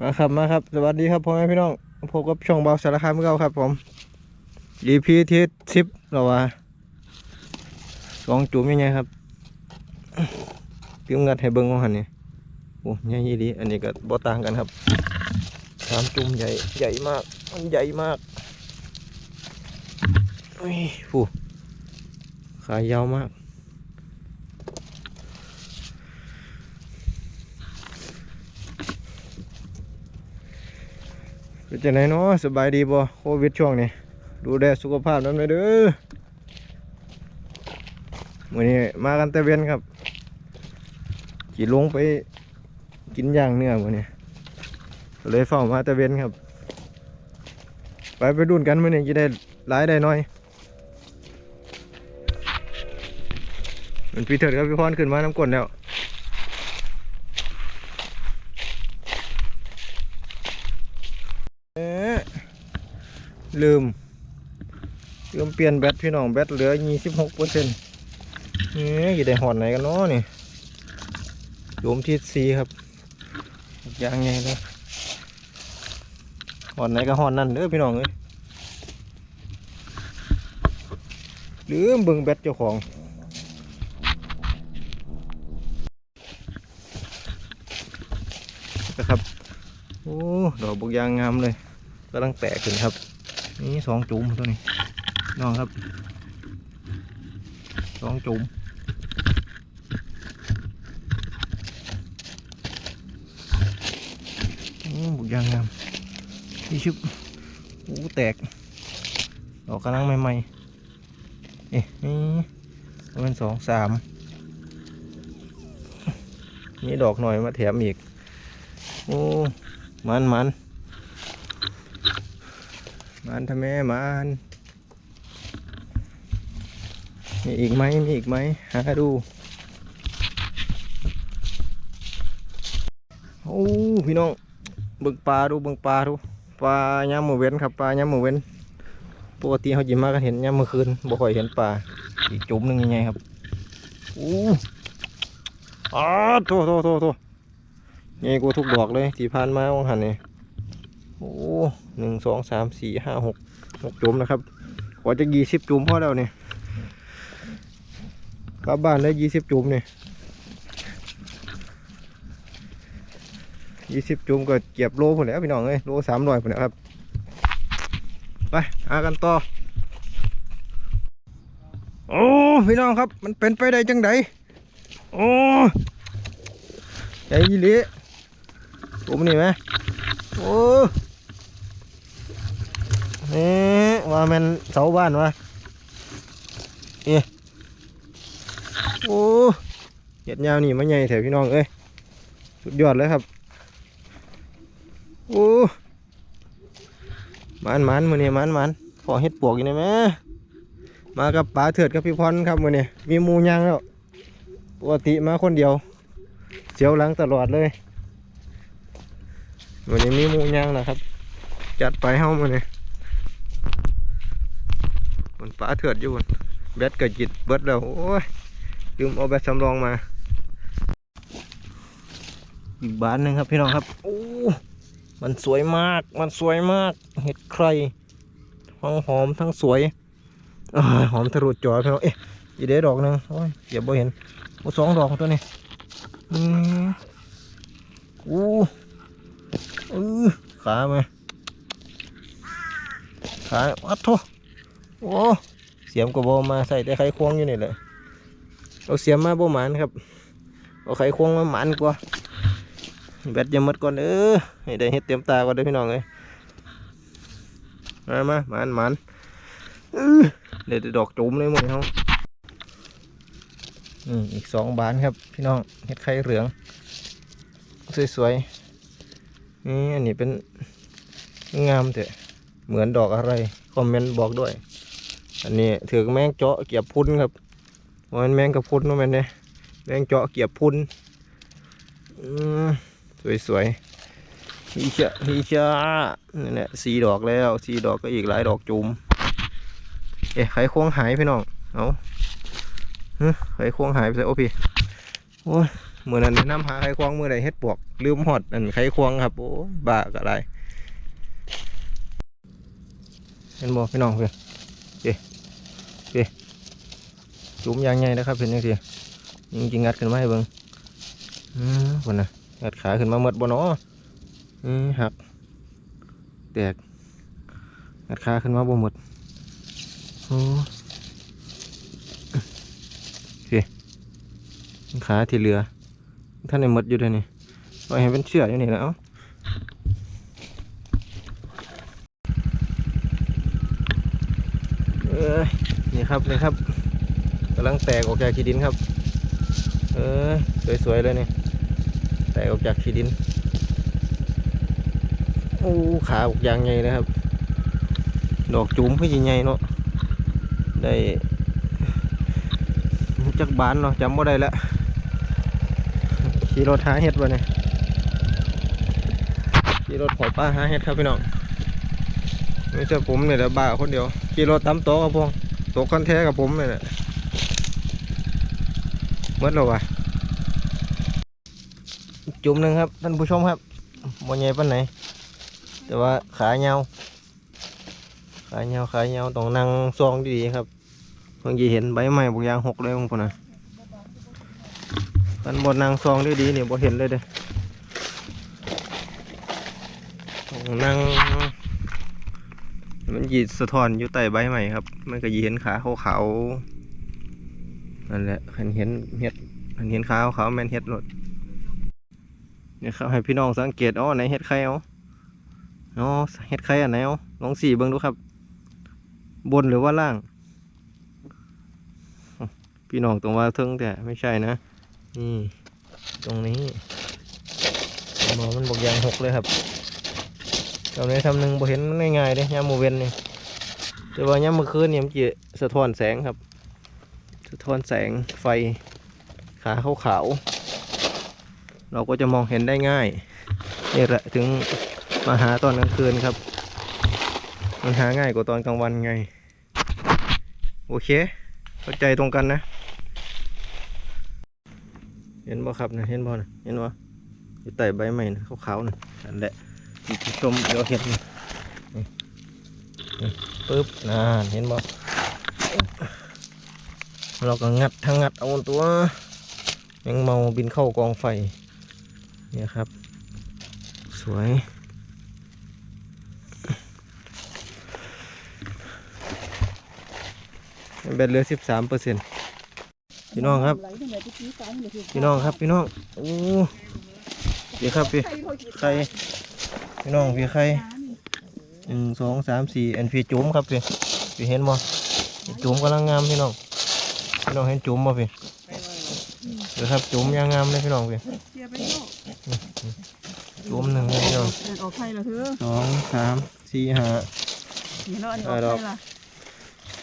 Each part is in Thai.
มาครับมาครับ สวัสดีครับพ่อแม่พี่น้องพบกับช่องเบาสารคามเก่าครับ ผม EP ที่สิบเราว่าสองจุ่มยังไงครับเตรียมงัดให้เบิ้งของหันนี่โอ้ใหญ่ยี่ดีอันนี้ก็บ่ต่างกันครับสามจุ่มใหญ่ใหญ่มาก มันใหญ่มากอุ้ยฟูขายาวมาก เป็นจังไดเนาะสบายดีบ่โควิดช่วงนี้ดูแลสุขภาพนั้นไปเด้อมื้อนี้มากันแต่เวียนครับขี่ลงไปกินย่างเนื้อมื้อนี้เลยเฝ้ามาแต่เวียนครับ ไปไปดุนกันมื้อนี้จะได้หลายได้น้อยมันพีเถิดกับพี่พรขึ้นมาน้ำกลนแล้ว เอ๊ะ ลืม ลืมเปลี่ยนแบตพี่น้องแบตเหลือยี่สิบหกเปอร์เซ็นต์นี่อยู่ได้หอดไหนกันเนาะนี่โยมที่สีครับยางไงเลยหอดไหนก็หอดนั่นเด้อพี่น้องเอ้ยลืมเบิ่งแบตเจ้าของนะครับ โอ้ ดอกบุกยางงามเลย กำลังแตกขึ้นครับ นี่สองจุ่มตัวนี้น้องครับสองจุ่มโอ้บุกยางงามนี่ชุบโอ้แตกดอกกำลังใหม่ๆเอ๊ะนี่ประมาณสองสามนี่ดอกหน่อยมาแถมอีก โอ้ มันมัน มันทำไมมันมีอีกไหมมีอีกไหมหาดูโอ้พี่น้องเบิ่งปลาดูเบิ่งปลาดูปลายามมือเว้นครับปลายามมือเว้นปกติเขาจิมากันเห็นยามมือคืนบ่ค่อยเห็นปลาอีกจุ่มหนึงยังไงครับโอ้อ้าโถโถโถโถนี่กูทุกดอกเลยที่ผ่านมาวังหันเนี่ย โอ้หนึ่งสองสามสี่ห้าหกหกจุ่มนะครับ ขอจะยี่สิบจุ่มพอแล้วนี่ยกลับบ้านได้ยี่สิบจุ่มเนี่ยยี่สิบจุ่มก็เก็บโลผลแล้วพี่น้องเอ้ยโลสามร้อยผลแล้วครับ ไปหากันต่อ โอ้พี่น้องครับ มันเป็นไปได้จังไดโอ้ใจยี่หลีผมนี่ไหมโอ้นี่ ว่ามันเสาบ้านวะเอ๊ะโอ้เห็ดยาวนี่มันใหญ่แถวพี่น้องเอ้ยสุดยอดเลยครับโอ้มันมันมือนี่ยมันมันพอเห็ดปวกอยู่นี่ไหมมากับป๋าเถิดกับพี่พรครับมือนี่ยมีมูยางแล้วปกติมาคนเดียวเจียวหลังตลอดเลยวันนี้มีมูยางนะครับ จัดไปเฮ้ามาเนี่ย มันป้าเถือดอยู่บนแบตกิดจิตเบิดแล้วโอ้ยลืมเอาแบตสำรองมา อีกบ้านหนึ่งครับพี่น้องครับโอ้มันสวยมาก มันสวยมาก เห็ดใครทั้งหอมทั้งสวยอหอมทะลุจอพี่น้องเอ๊ะอีเด้ดอกหนึ่งโอ้ยเก็บบ่เห็นโอ้สองดอกตัวนี้อืมโอ้เออขาไหมขาวัดโท โอ้เสียมกระบอกมาใส่แต่ไข่ควงอยู่นี่เลยเอาเสียมมาบ่หมันครับเอาไข่ควงมาหมันกว่าแบตจะหมดก่อนเออให้ได้เฮ็ดเต็มตาก่อนเด้พี่น้องเอ้ยมามาหมันหมันเออเดี๋ยวดอกจุ่มเลยหมดเขาอืมอีกสองบานครับ พี่น้องเฮ็ดไข่เหลือง สวยๆนี่อันนี้เป็นงามแต่เหมือนดอกอะไร คอมเมนต์บอกด้วย อันนี้ถือแมงเจาะเกียบพุ้นครับมันแมงกระพุ้นว่าแมนเนี่ยแมงเจาะเกียบพุ้นสวยๆฮีเชะฮีเชะนี่แหละสีดอกแล้วสีดอกก็อีกหลายดอกจุ่มเอ๊ะไขควงหายพี่น้องเอาไขควงหายไปเลยโอ้พี่โอ้ยเมื่อนั้นนะนำหาไข่ควงเมื่อใดเฮ็ดปวกลืมหอดอันไข่ควงครับโอ้บ้าก็ได้เห็นบ่พี่น้องเพื่อน เจ๊เจ๊จุ่มยางใหญ่นะครับเห็นยังสิยิงจริงงัดขึ้นมาให้เบิ่งอืมคนน่ะงัดขาขึ้นมาหมดบ่เนาะอืมหัก แตกงัดขาขึ้นมาบ่หมดโอ้โอเคขาที่เหลือท่านในมดอยู่ด้วยนี่ปล่อยให้เป็นเชือกอยู่นี่แล้วเอ้ย นี่ครับนี่ครับกำลังแตกออกจากขี้ดินครับ เออสวยๆเลยนี่แตกออกจากขี้ดินโอ้ขาออกยางใหญ่เลยครับ ดอกจุ้มพี่ใหญ่เนาะได้จักบานเนาะจำว่าได้ละขี่รถหาเห็ดวะเนี่ยขี่รถขอป้าหาเห็ดครับพี่น้องไม่ใช่ผมเนี่ยแต่บ้าคนเดียวขี่รถตามโต๊ะกับพวง ต๊ะคอนแท้กับผมเนี่ยแหละเมื่อแล้วะจุ่มหนึ่งครับท่านผู้ชมครับบนใหญ่ปานไหน แต่ว่าขาเงาขาเงาขาเงาต้องนั่งซองดีๆครับบางทีเห็นใบไม้บางอย่างหกเลยบางคนนะมันบนนางซองด้ดีนี่ยบ่เห็นเลยเด้อต้องนั่ง มันยีสะท้อนอยู่ใต้ใบใหม่ครับ มันก็ยีเห็นขาขาวๆนั่นแหละเห็นเห็นเห็ดเห็นเห็นขาขาวๆแม่นเห็ดหลดเนี่ยครับให้พี่น้องสังเกตอ๋อไหนเห็ดไข่เอาอ๋อเห็ดไข่อันไหนเอาลองสีเบิ่งดูครับ บนหรือว่าล่าง พี่น้องตรงว่าเทิงแต่ไม่ใช่นะ นี่ ตรงนี้มอมันบอกยางหกเลยครับ ตอนนี้ทำหนึ่งบ่เห็นง่ายๆเลยยามโมเวนนี่แต่ว่ายามเมื่อคืนเนี่ยมันจะสะท้อนแสงครับ สะท้อนแสงไฟขาขาวๆเราก็จะมองเห็นได้ง่ายนี่แหละถึงมาหาตอนกลางคืนครับ มันหาง่ายกว่าตอนกลางวันไง โอเคเข้าใจตรงกันนะ เห็นบ่ครับนะเห็นบ่นะเห็นบ่อยู่ใต้ใบไม้นะขาวๆนะนั่นแหละ ที่ผู้ชมเดี๋ยวเห็นปึ๊บน่าเห็นบ่เราก็งัดทางงัดเอาตัวแมงเมาบินเข้ากองไฟเนี่ยครับ สวยแบตเหลือสิบสามเปอร์เซ็นต์พี่น้องครับ พี่น้องครับพี่น้องโอ้พี่ครับพี่ใคร พี่น้องพี่ใครหนึ่งสองสามสี่อันพี่จุ๋มครับพี่พี่เห็นบ่พี่จุ๋มกำลังงามพี่น้องพี่น้องเห็นจุ๋มบ่พี่เดี๋ยวครับจุ๋มยางงามเลยพี่น้องพี่จุ๋มหนึ่งเลยพี่น้องออกไข่ละเธอสองสามสี่ห้าหนแล้วอันนี้ออกไข่ละ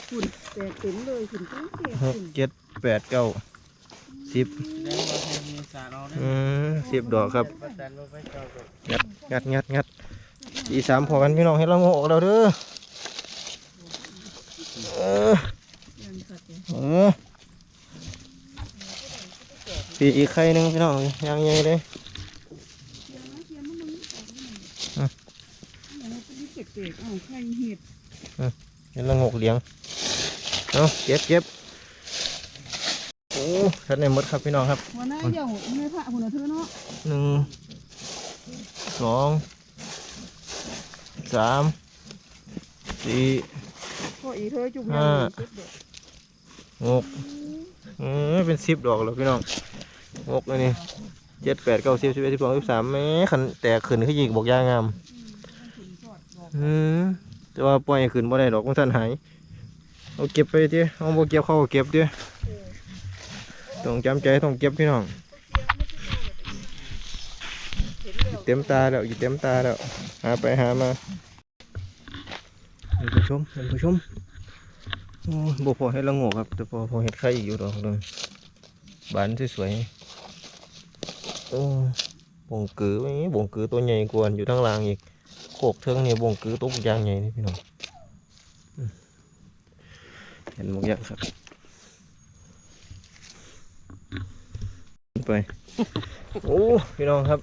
ฝุ่นแตกเต็มเลยฝุ่นเต็มเต็มหกเจ็ดแปดเก้าสิบ อืมสิบดอกครับ งัดงัดงัดงัดอีสามพอกันพี่น้องเห็นเราโงออกแล้วเด้อเออเออปีอีกไข่หนึ่งพี่น้องยังไงเลยเก็บเก็บอ้าวไข่เห็ดเห็นละงกเลี้ยง เอาเก็บเก็บ ท่านในมดครับพี่น้องครับวันนั้นเดี๋ยวไม่พระหุ่นเธอเนาะหนึ่งสองสามสี่ก็อีเธอจุ่มห้าหกเออเป็นสิบดอกแล้วพี่น้องหกเลยนี่เจ็ดแปดเก้าสิบสิบเอ็ดสิบสองสิบสามแม่ขันแตกขึ้นขึ้นยิงบอกยางงามอืมแต่ว่าปล่อยให้ขึ้นบ่ได้ดอกมันสั่นหายเอาเก็บไปดิเอาบ่เก็บเข้าก็เก็บดิ ต้องจำใจต้องเก็บพี่น้องเต็มตาแล้วอยู่เต็มตาแล้วหาไปหามาท่านผู้ชมท่านผู้ชมโอ้บ่พอให้ละโงกครับแต่พอพอเห็ดไข่อีกอยู่ดอกเลยบานสวยๆโอ้บ่งกือไว้บ่งกือตัวใหญ่กว่าอยู่ทางล่างอีกโขกเทิงนี่บ่งกือตัวอยางใหญ่นี่พี่น้องเห็นหมดยังครับ ไป โอ้พี่น้องครับ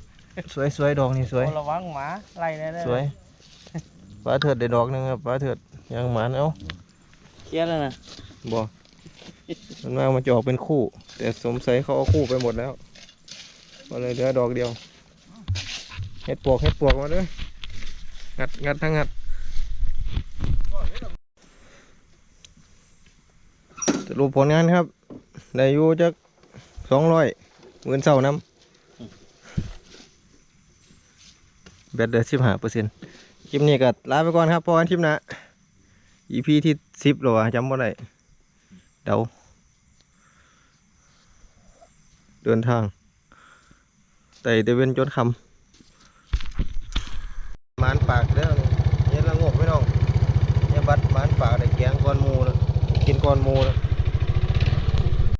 สวยสวยดอกนี่สวยระวังหมาไล่ได้เลยสวยปลาเถิดได้ดอกหนึงครับปลาเถิดยังหมานเอาเคลียร์แล้วนะบ่มันมามันจะออกเป็นคู่ แต่สงสัยเขาเอาคู่ไปหมดแล้วก็เลยเหลือดอกเดียวเห็ดปวกเห็ดปวกมาเด้วยงัดงัดทั้งงัดสรุปผลงานครับ ได้อยู่จักสองร้อย หมื่นเศร้าน้ำแบตเดือดสิบห้าเปอร์เซ็นต์คลิปนี้ก็ลาไปก่อนครับพอกันคลิปนะ EP ที่สิบหรอวะจำบ่ได้เดาเดินทางไต่ตะเวนจนคำมานปากเด้อนี่เย็นละงกไม่น้องเนี่ยบัดมานปากได้แกงก้อนมูแล้วกินก้อนมูแล้ว